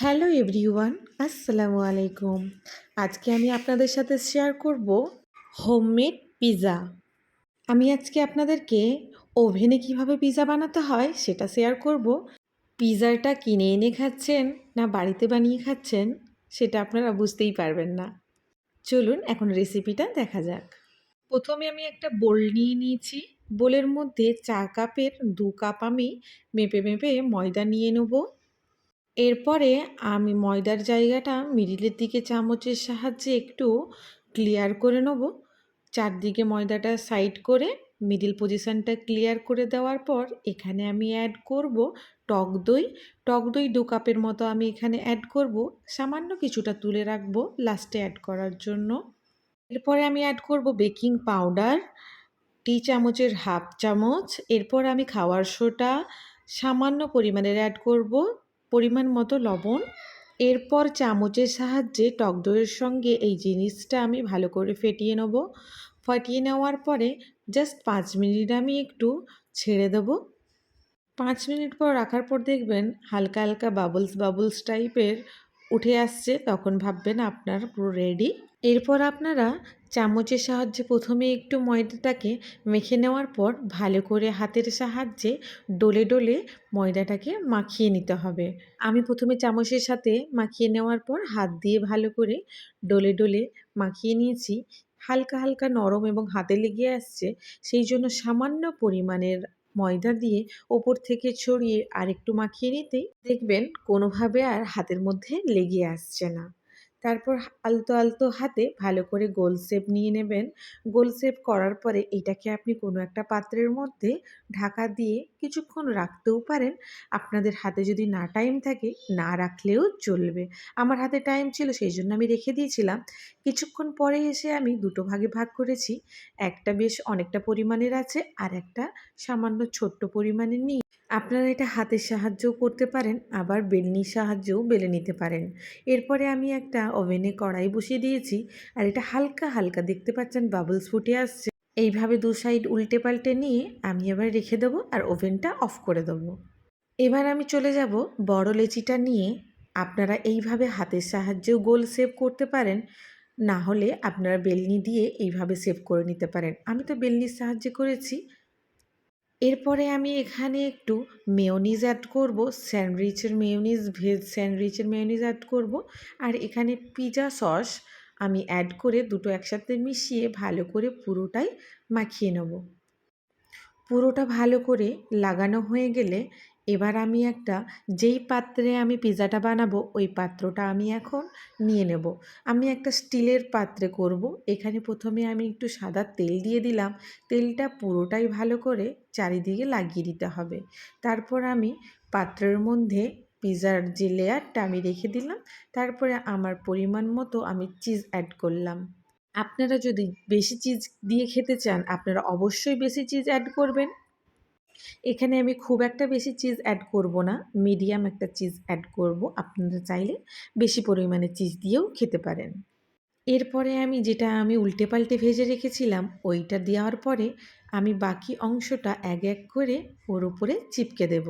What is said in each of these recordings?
Hello everyone, আসসালামু আলাইকুম। আজকে আমি আপনাদের সাথে শেয়ার করব হোমমেড পিৎজা আমি আজকে আপনাদেরকে ওভেনে কীভাবে পিৎজা বানাতে হয় সেটা শেয়ার করব। পিৎজাটা কিনে এনে খাচ্ছেন না বাড়িতে বানিয়ে খাচ্ছেন সেটা আপনারা বুঝতেই পারবেন না। চলুন এখন রেসিপিটা দেখা যাক। প্রথমে আমি একটা বোল নিয়ে নিয়েছি। বোলের মধ্যে চা কাপের দু কাপ আমি মেপে মেপে ময়দা নিয়ে নেব। এরপরে আমি ময়দার জায়গাটা মিডিলের দিকে চামচের সাহায্যে একটু ক্লিয়ার করে নেব। চারদিকে ময়দাটা সাইড করে মিডিল পজিশানটা ক্লিয়ার করে দেওয়ার পর এখানে আমি অ্যাড করব টক দই। টক দই দু কাপের মতো আমি এখানে অ্যাড করব। সামান্য কিছুটা তুলে রাখব লাস্টে অ্যাড করার জন্য। এরপরে আমি অ্যাড করব বেকিং পাউডার টি চামচের হাফ চামচ। এরপর আমি খাওয়ার সোটা সামান্য পরিমাণের অ্যাড করব। পরিমাণ মতো লবণ, এরপর চামচের সাহায্যে টক দইয়ের সঙ্গে এই জিনিসটা আমি ভালো করে ফেটিয়ে নেব। ফাটিয়ে নেওয়ার পরে জাস্ট পাঁচ মিনিট আমি একটু ছেড়ে দেব। পাঁচ মিনিট পর রাখার পর দেখবেন হালকা হালকা বাবলস বাবলস টাইপের উঠে আসছে, তখন ভাববেন আপনার পুরো রেডি এরপর আপনারা চামচের সাহায্যে প্রথমে একটু ময়দাটাকে মেখে নেওয়ার পর ভালো করে হাতের সাহায্যে ডলে ডলে ময়দাটাকে মাখিয়ে নিতে হবে। আমি প্রথমে চামচের সাথে মাখিয়ে নেওয়ার পর হাত দিয়ে ভালো করে ডলে ডলে মাখিয়ে নিয়েছি। হালকা হালকা নরম এবং হাতে লেগে আসছে, সেই জন্য সামান্য পরিমাণের ময়দা দিয়ে ওপর থেকে ছড়িয়ে আর একটু মাখিয়ে নিতেই দেখবেন কোনোভাবে আর হাতের মধ্যে লেগে আসছে না। তারপর আলতো আলতো হাতে ভালো করে গোল শেপ নিয়ে নেবেন। গোল শেপ করার পরে এটাকে আপনি কোনো একটা পাত্রের মধ্যে ঢাকা দিয়ে কিছুক্ষণ রাখতেও পারেন। আপনাদের হাতে যদি না টাইম থাকে, না রাখলেও চলবে। আমার হাতে টাইম ছিল, সেই জন্য আমি রেখে দিয়েছিলাম। কিছুক্ষণ পরে এসে আমি দুটো ভাগে ভাগ করেছি। একটা বেশ অনেকটা পরিমাণের আছে আর একটা সামান্য ছোট্ট পরিমাণের নিয়ে আপনারা এটা হাতের সাহায্যও করতে পারেন, আবার বেলনির সাহায্যেও বেলে নিতে পারেন। এরপরে আমি একটা ওভেনে কড়াই বসিয়ে দিয়েছি, আর এটা হালকা হালকা দেখতে পাচ্ছেন বাবলস ফুটে আসছে। এইভাবে দু সাইড উল্টে পাল্টে নিয়ে আমি এবার রেখে দেবো আর ওভেনটা অফ করে দেবো। এবার আমি চলে যাব বড় লেচিটা নিয়ে। আপনারা এইভাবে হাতের সাহায্যেও গোল সেভ করতে পারেন, না হলে আপনারা বেলনি দিয়ে এইভাবে সেভ করে নিতে পারেন। আমি তো বেলনির সাহায্যে করেছি। এরপরে আমি এখানে একটু মেয়োনিজ অ্যাড করব, স্যান্ডউইচের মেয়নিজ ভেজ স্যান্ডউইচের মেয়োনিজ অ্যাড করব, আর এখানে পিজা সস আমি অ্যাড করে দুটো একসাথে মিশিয়ে ভালো করে পুরোটাই মাখিয়ে নেব। পুরোটা ভালো করে লাগানো হয়ে গেলে এবার আমি একটা যেই পাত্রে আমি পিৎজাটা বানাবো, ওই পাত্রটা আমি এখন নিয়ে নেব। আমি একটা স্টিলের পাত্রে করব। এখানে প্রথমে আমি একটু সাদা তেল দিয়ে দিলাম। তেলটা পুরোটাই ভালো করে চারিদিকে লাগিয়ে দিতে হবে। তারপর আমি পাত্রের মধ্যে পিৎজার যে লেয়ারটা আমি রেখে দিলাম, তারপরে আমার পরিমাণ মতো আমি চিজ অ্যাড করলাম। আপনারা যদি বেশি চিজ দিয়ে খেতে চান, আপনারা অবশ্যই বেশি চিজ অ্যাড করবেন। এখানে আমি খুব একটা বেশি চিজ অ্যাড করব না মিডিয়াম একটা চিজ অ্যাড করব। আপনারা চাইলে বেশি পরিমাণে চিজ দিয়েও খেতে পারেন। এরপরে আমি যেটা আমি উল্টে পাল্টে ভেজে রেখেছিলাম, ওইটা দেওয়ার পরে আমি বাকি অংশটা এক এক করে ওর উপরে চিপকে দেব।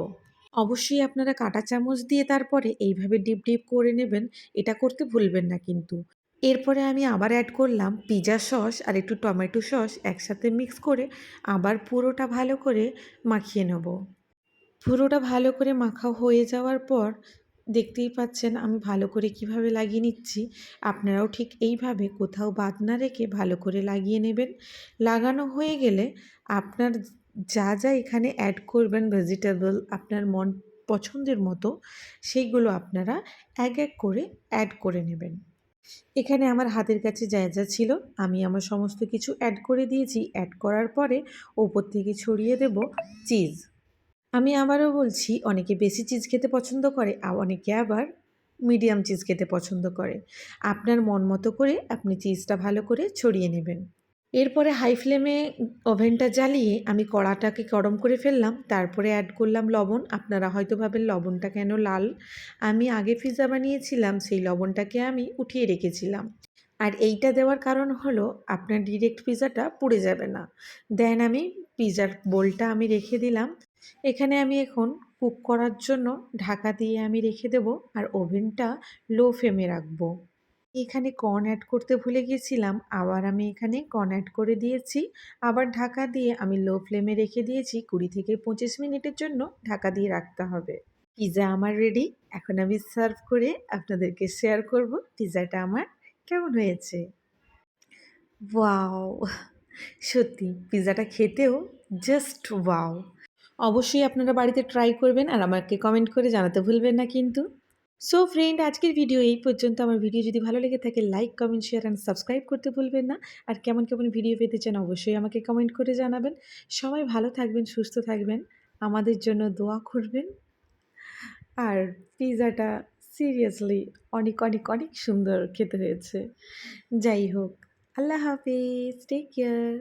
অবশ্যই আপনারা কাঁটা চামচ দিয়ে তারপরে এইভাবে ডিপ ডিপ করে নেবেন, এটা করতে ভুলবেন না কিন্তু। এরপরে আমি আবার অ্যাড করলাম পিজা সস আর একটু টমেটো সস একসাথে মিক্স করে আবার পুরোটা ভালো করে মাখিয়ে নেব। পুরোটা ভালো করে মাখা হয়ে যাওয়ার পর দেখতেই পাচ্ছেন আমি ভালো করে কীভাবে লাগিয়ে নিচ্ছি। আপনারাও ঠিক এইভাবে কোথাও বাদ না রেখে ভালো করে লাগিয়ে নেবেন। লাগানো হয়ে গেলে আপনার যা যা এখানে অ্যাড করবেন ভেজিটেবল আপনার মন পছন্দের মতো, সেইগুলো আপনারা এক এক করে অ্যাড করে নেবেন। এখানে আমার হাতের কাছে যা যা ছিল, আমি আমার সমস্ত কিছু অ্যাড করে দিয়েছি। অ্যাড করার পরে ওপর থেকে ছড়িয়ে দেব চিজ আমি আবারও বলছি, অনেকে বেশি চিজ খেতে পছন্দ করে, আর অনেকে আবার মিডিয়াম চিজ খেতে পছন্দ করে। আপনার মন মতো করে আপনি চিজটা ভালো করে ছড়িয়ে নেবেন। এরপরে হাই ফ্লেমে ওভেনটা জ্বালিয়ে আমি কড়াটাকে গরম করে ফেললাম। তারপরে অ্যাড করলাম লবণ। আপনারা হয়তো ভাবেন, লবণটা কেন লাল? আমি আগে পিৎজা বানিয়েছিলাম, সেই লবণটাকে আমি উঠিয়ে রেখেছিলাম। আর এইটা দেওয়ার কারণ হলো, আপনার ডিরেক্ট পিৎজাটা পুড়ে যাবে না। দেন আমি পিৎজার বোলটা আমি রেখে দিলাম। এখানে আমি এখন কুক করার জন্য ঢাকা দিয়ে আমি রেখে দেব। আর ওভেনটা লো ফ্লেমে রাখব। এখানে কর্ন অ্যাড করতে ভুলে গিয়েছিলাম, আবার আমি এখানে কর্ন অ্যাড করে দিয়েছি। আবার ঢাকা দিয়ে আমি লো ফ্লেমে রেখে দিয়েছি, কুড়ি থেকে পঁচিশ মিনিটের জন্য ঢাকা দিয়ে রাখতে হবে। পিৎজা আমার রেডি এখন আমি সার্ভ করে আপনাদেরকে শেয়ার করব পিৎজাটা আমার কেমন হয়েছে। ওয়াও সত্যি পিৎজাটা খেতেও জাস্ট ওয়াও অবশ্যই আপনারা বাড়িতে ট্রাই করবেন আর আমাকে কমেন্ট করে জানাতে ভুলবেন না কিন্তু। সো ফ্রেন্ড আজকের ভিডিও এই পর্যন্ত। আমার ভিডিও যদি ভালো লেগে থাকে like comment share and subscribe করতে ভুলবেন না। আর কেমন কেমন ভিডিও পেতে চান, অবশ্যই আমাকে কমেন্ট করে জানাবেন। সবাই ভালো থাকবেন, সুস্থ থাকবেন। আমাদের জন্য দোয়া করবেন। আর পিৎজাটা সিরিয়াসলি অনেক অনেক অনেক সুন্দর খেতে হয়েছে। যাই হোক, আল্লাহ হাফিজ টেক কেয়ার